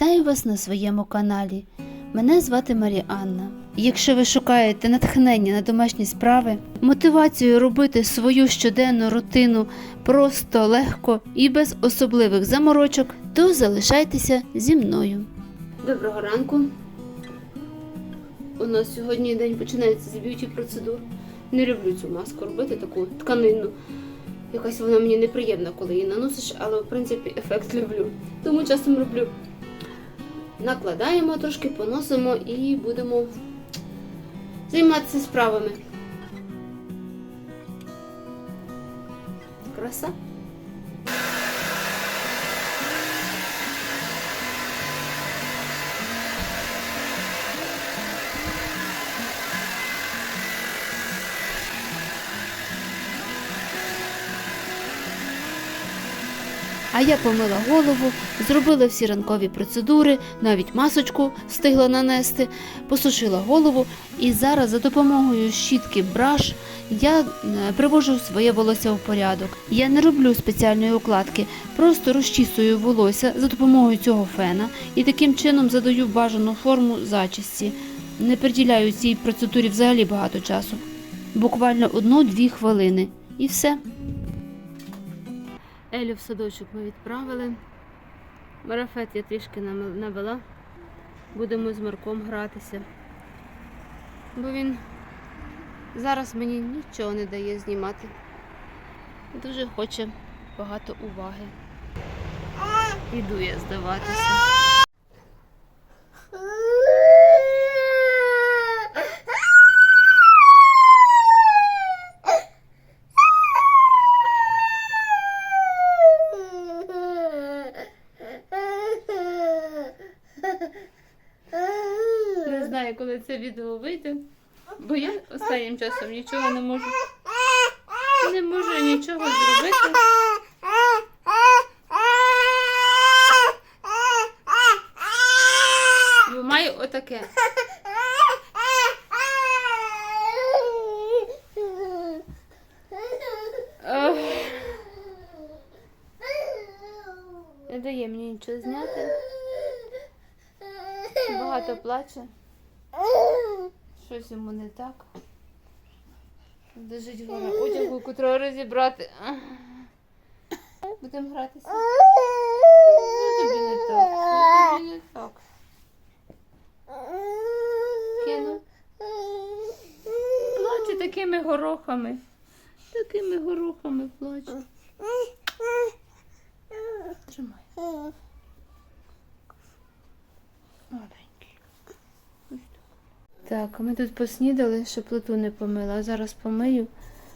Вітаю вас на своєму каналі. Мене звати Маріанна. Якщо ви шукаєте натхнення на домашні справи, мотивацію робити свою щоденну рутину просто, легко і без особливих заморочок, то залишайтеся зі мною. Доброго ранку. У нас сьогодні день починається з б'юті процедур. Не люблю цю маску робити, таку тканинну. Якась вона мені неприємна, коли її наносиш, але в принципі ефект люблю. Тому часом роблю. Накладаємо трошки, поносимо і будемо займатися справами. Краса. А я помила голову, зробила всі ранкові процедури, навіть масочку встигла нанести, посушила голову і зараз за допомогою щітки браш я е, привожу своє волосся в порядок. Я не роблю спеціальної укладки, просто розчісую волосся за допомогою цього фена і таким чином задаю бажану форму зачісті. Не приділяю цій процедурі взагалі багато часу. Буквально одну-дві хвилини. І все. Елю в садочок ми відправили. Марафет я трішки навела. Будемо з Марком гратися. Бо він зараз мені нічого не дає знімати. Дуже хоче багато уваги. Іду я здаватися. Не знаю, коли це відео вийде, бо я останнім часом нічого не можу. Не можу нічого зробити. Бо маю отаке. Ох. Не дає мені нічого зняти. Багато плаче. Щось йому не так. Лежить гора одягу, треба розібрати. Будемо гратися. Ну, тобі не так. що Тобі не так. Кину. Плаче такими горохами. Такими горохами плаче. Тримай. Маленький. Так, ми тут поснідали, ще плиту не помила. Зараз помию.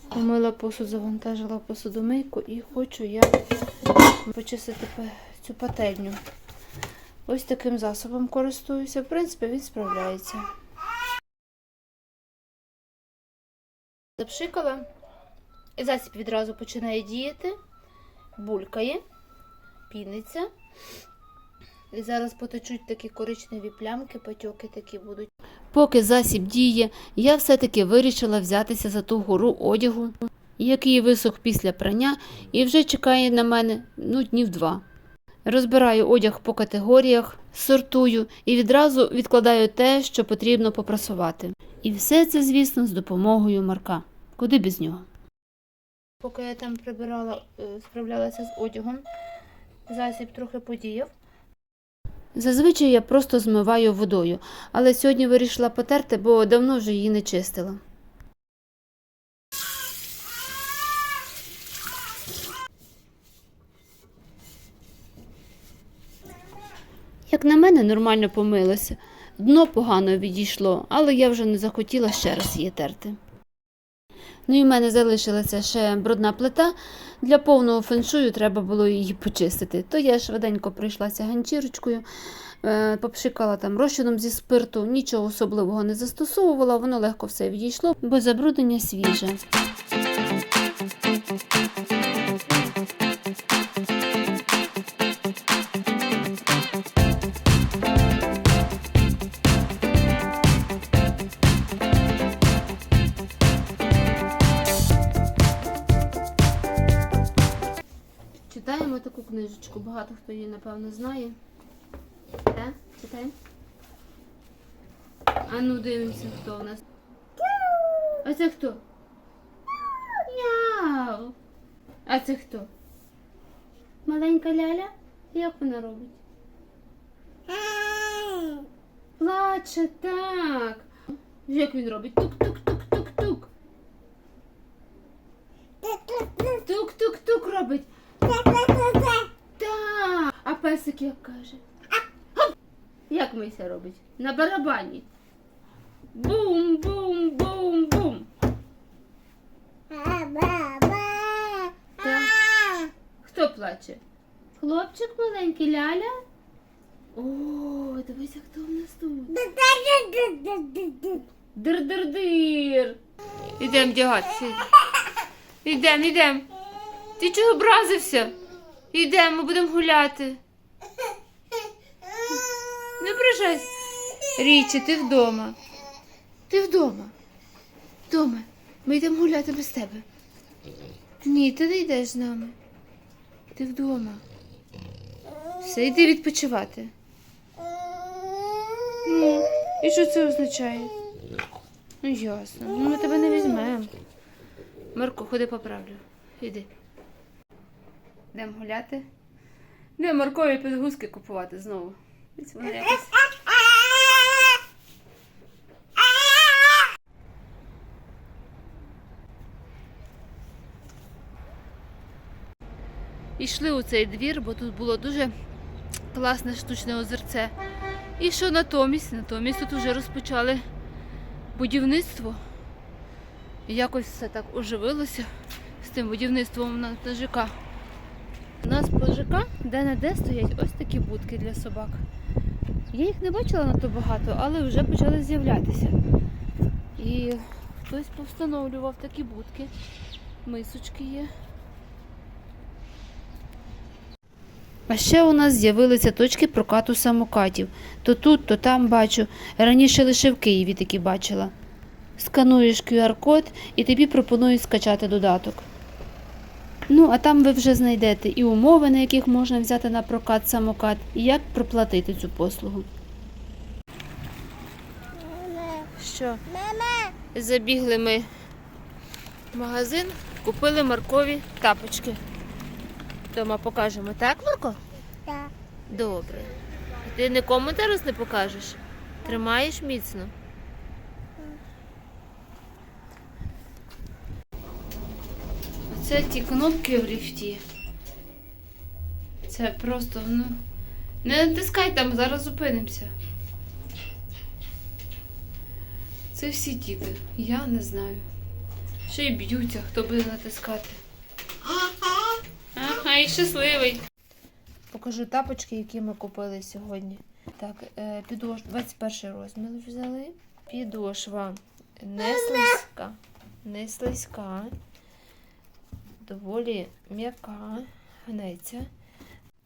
Помила посуд, завантажила посудомийку і хочу я почистити цю пательню. Ось таким засобом користуюся. В принципі, він справляється. Запшикала. І засіб відразу починає діяти, булькає, піниться. І зараз потечуть такі коричневі плямки, патьоки такі будуть. Поки засіб діє, я все-таки вирішила взятися за ту гору одягу, який висох після прання, і вже чекає на мене ну, днів два. Розбираю одяг по категоріях, сортую і відразу відкладаю те, що потрібно попрасувати. І все це, звісно, з допомогою Марка. Куди без нього? Поки я там прибирала, е, справлялася з одягом, засіб трохи подіяв. Зазвичай я просто змиваю водою, але сьогодні вирішила потерти, бо давно вже її не чистила. Як на мене, нормально помилося. Дно погано відійшло, але я вже не захотіла ще раз її терти. Ну і в мене залишилася ще брудна плита. Для повного феншую треба було її почистити. То я швиденько пройшлася ганчірочкою, е, попшикала там розчином зі спирту, нічого особливого не застосовувала, воно легко все відійшло, бо забруднення свіже. Книжечку, багато хто її, напевно, знає. читаємо. А ну дивимося, хто у нас. А це хто? Мяу. А це хто? Маленька ляля? Як вона робить? Плаче, так. Як він робить? Тук-тук-тук-тук-тук. Тук-тук-тук робить. А песик як каже? Як Мися робить? На барабані. Бум-бум-бум-бум. Хто плаче? Хлопчик маленький Ляля? О, дивися, хто в нас тут. Дир-дир-дир. Ідем вдягатися. Ідем, ідем. Ти чого образився? Ідем, ми будемо гуляти. Не ображайся. Річі, ти вдома. Ти вдома. Вдома. Ми йдемо гуляти без тебе. Ні, ти не йдеш з нами. Ти вдома. Все, йди відпочивати. Ну, і що це означає? Ну, ясно. Ну, ми тебе не візьмемо. Марко, ходи поправлю. Іди. Йдемо гуляти. Де Маркові підгузки купувати знову. Вона якось. Ішли у цей двір, бо тут було дуже класне штучне озерце. І що натомість? Натомість тут вже розпочали будівництво. І якось все так оживилося з тим будівництвом на, на ЖК. У нас по ЖК де-не-де стоять ось такі будки для собак. Я їх не бачила надто багато, але вже почали з'являтися. І хтось повстановлював такі будки. Мисочки є. А ще у нас з'явилися точки прокату самокатів. То тут, то там бачу. Раніше лише в Києві такі бачила. Скануєш QR-код і тобі пропонують скачати додаток. Ну, а там ви вже знайдете і умови, на яких можна взяти на прокат самокат, і як проплатити цю послугу. Що? Забігли ми в магазин, купили Маркові тапочки. Дома покажемо, так, Марко? Добре. Ти нікому зараз не покажеш? Тримаєш міцно. Оце ті кнопки в ліфті. Це просто, ну. Не натискай там, зараз зупинимося. Це всі діти. Я не знаю. Ще й б'ються, хто буде натискати. Ага, і щасливий. Покажу тапочки, які ми купили сьогодні. Так, е, підош... 21 розмір взяли. Підошва не слизька. Не слизька. Доволі м'яка, гнеться.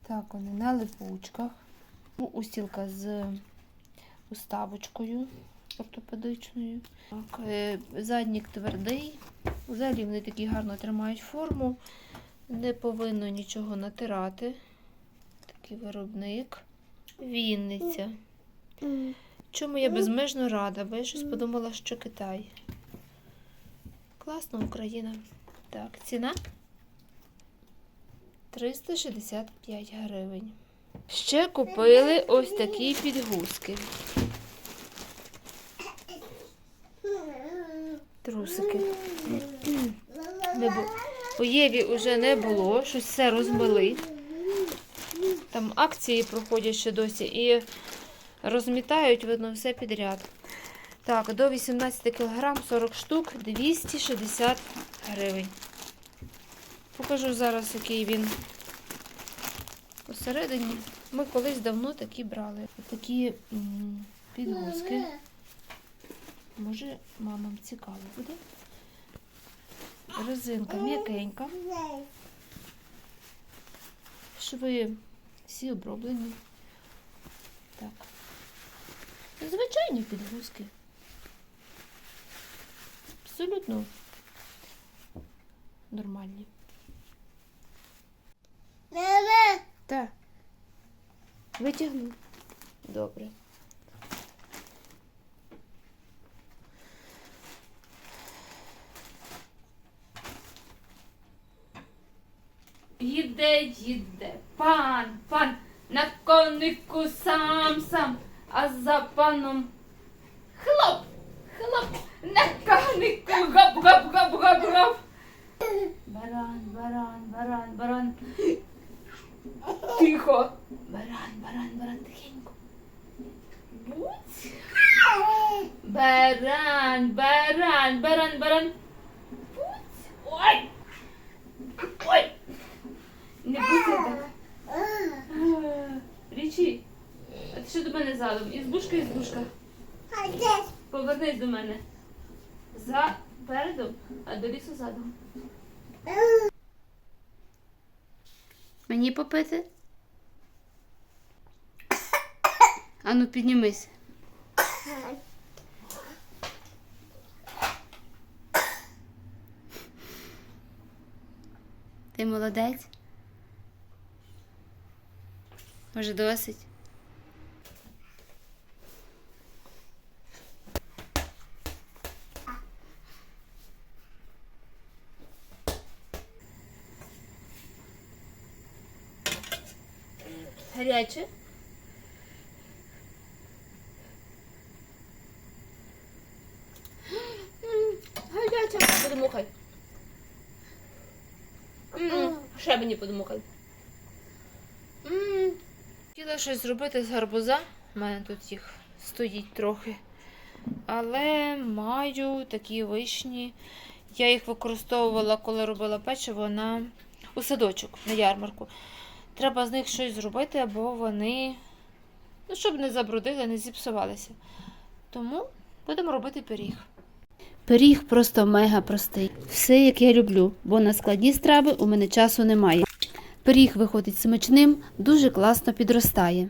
Так, вони на липучках. Ну, Устілка з уставочкою ортопедичною. Так, е, заднік твердий. Взагалі вони такі гарно тримають форму. Не повинно нічого натирати. Такий виробник. Вінниця. Чому я безмежно рада, бо я щось подумала, що Китай. Класна Україна. Так, ціна 365 гривень. Ще купили ось такі підгузки. Трусики. У Єві вже не було, щось все розмили. Там акції проходять ще досі і розмітають, видно, все підряд. Так, до 18 кг 40 штук 260 гривень. Покажу зараз, який він посередині. Ми колись давно такі брали. Такі підгузки. Може, мамам цікаво буде. Резинка м'якенька. Шви всі оброблені. Так. Звичайні підгузки. Абсолютно нормальні. Так. Витягну. Добре. Їде, їде, пан, пан, на конику сам сам, а за паном хлоп, хлоп, на конику гап, Баран, баран, баран, баран. Тихо. Баран, баран, баран, тихенько. Будь. Баран, баран, баран, баран. Будь. Ой. Ой. Не будьте так. А, Річі, а ти що до мене задом? Ізбушка, ізбушка. Повернись до мене. За передом, а до лісу задом. Мені попити? Ану, піднімись. Ти молодець? Може, досить? Гаряче? Гаряче. Подмухай. Ще мені подмухай. Хотіла щось зробити з гарбуза. У мене тут їх стоїть трохи. Але маю такі вишні. Я їх використовувала, коли робила печиво на у садочок на ярмарку. Треба з них щось зробити, або вони, ну, щоб не забрудили, не зіпсувалися. Тому будемо робити пиріг. Пиріг просто мега простий. Все, як я люблю, бо на складні страви у мене часу немає. Пиріг виходить смачним, дуже класно підростає.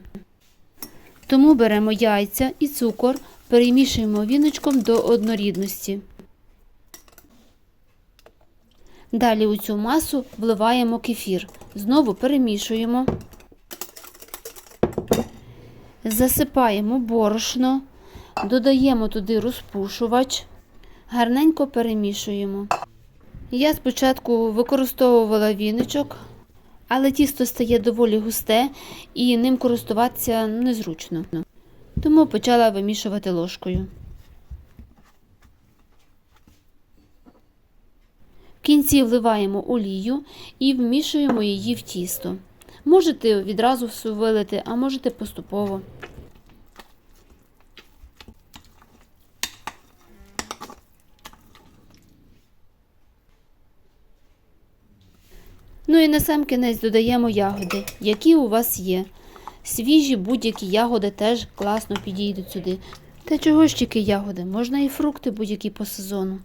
Тому беремо яйця і цукор, перемішуємо віночком до однорідності. Далі у цю масу вливаємо кефір. Знову перемішуємо. Засипаємо борошно, додаємо туди розпушувач, гарненько перемішуємо. Я спочатку використовувала віничок, але тісто стає доволі густе і ним користуватися незручно. Тому почала вимішувати ложкою. Кінці вливаємо олію і вмішуємо її в тісто. Можете відразу всю вилити, а можете поступово. Ну і на сам кінець додаємо ягоди, які у вас є. Свіжі будь-які ягоди теж класно підійдуть сюди. Та чого ж тільки ягоди? Можна і фрукти будь-які по сезону.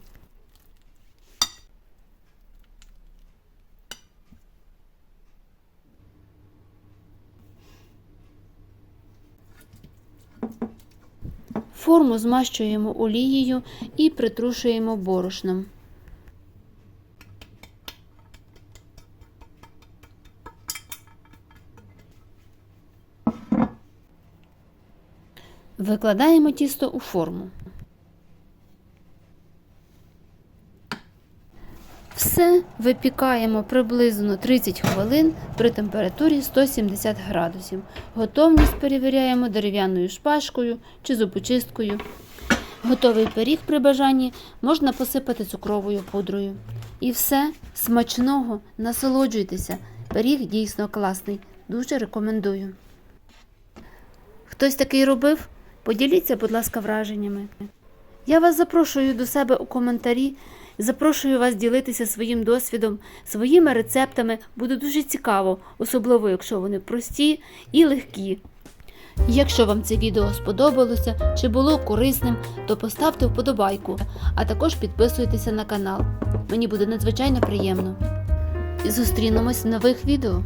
Форму змащуємо олією і притрушуємо борошном. Викладаємо тісто у форму. Все випікаємо приблизно 30 хвилин при температурі 170 градусів. Готовність перевіряємо дерев'яною шпажкою чи зубочисткою. Готовий пиріг при бажанні можна посипати цукровою пудрою. І все смачного, насолоджуйтеся. Пиріг дійсно класний. Дуже рекомендую. Хтось такий робив? Поділіться, будь ласка, враженнями. Я вас запрошую до себе у коментарі. Запрошую вас ділитися своїм досвідом, своїми рецептами. Буде дуже цікаво, особливо якщо вони прості і легкі. Якщо вам це відео сподобалося чи було корисним, то поставте вподобайку, а також підписуйтеся на канал. Мені буде надзвичайно приємно. І зустрінемось в нових відео.